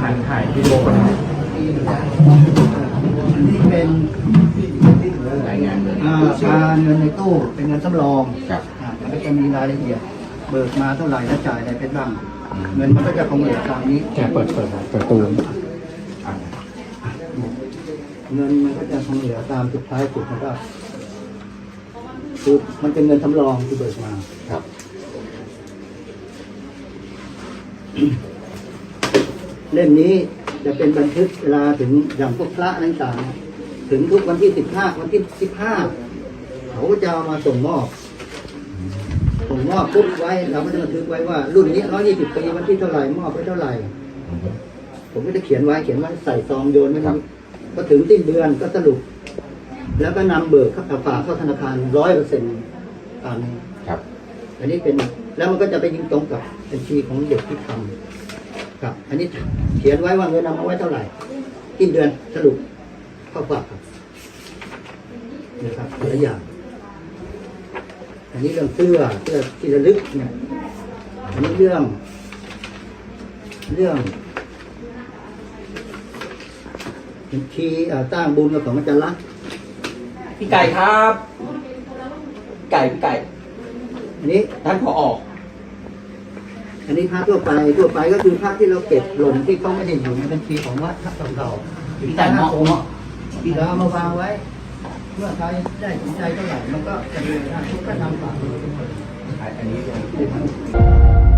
หันถ่ายวิดีโอคนอันนี้เป็นอ่าการเงินในตู้เป็นเงินสำรองครับอ่ามันก็จะมีรายละเอียด เบิกมาเท่าไหร่และจ่ายอะไรไปบ้าง เงินมันก็จะคงเหลือตามนี้ แกเปิดเปิดเปิดตูนเงินมันก็จะคงเหลือตามสุดท้ายสุดมันก็คือมันเป็นเงินสำรองที่เบิกมาครับ เล่มนี้จะเป็นบันทึกเวลาถึงอย่างพวกพระอะไรต่างๆถึงทุกวันที่สิบห้าวันที่สิบห้าเขาก็จะเอามาส่งมอบส่งมอบปุ๊บไว้ เราก็จะบันทึกไว้ว่า รุ่นนี้ร้อยยี่สิบปีวันที่เท่าไหร่มอบไปเท่าไหร่ ผมก็จะเขียนไว้เขียนไว้ใส่ซองโยนไว้ครับก็ถึงสิ้นเดือนก็สรุป แล้วก็นำเบิกเข้าฝากเข้าธนาคารร้อยเปอร์เซ็นต์ตามนี้ครับ อันนี้เป็นแล้วมันก็จะไปยิงตรงกับบัญชีของเด็กที่ทำ ครับ อันนี้เขียนไว้ว่าเงินนำมาไว้เท่าไหร่สิ้นเดือนสรุปเข้าฝากครับนะครับแต่ละอย่าง อันนี้เรื่องเสื้อเสื้อที่ระลึกเนี่ยอันนี้เรื่อง เรื่องบัญชีเอ่อตั้งบุญกับของอาจารย์ลักษณ์พี่ไก่ครับพี่ไก่พี่ไก่ อันนี้ท่านผอออก อันนี้พระทั่วไปทั่วไปก็คือพระที่เราเก็บหล่นที่เขาไม่ได้อยู่ในบัญชีของวัดพระเก่าๆพี่ไก่เหมาะเหมาะที่เราเอามาวางไว้ เมื่อใครได้สนใจเท่าไหร่มันก็จะมีได้ทุกก็นำฝากอันนี้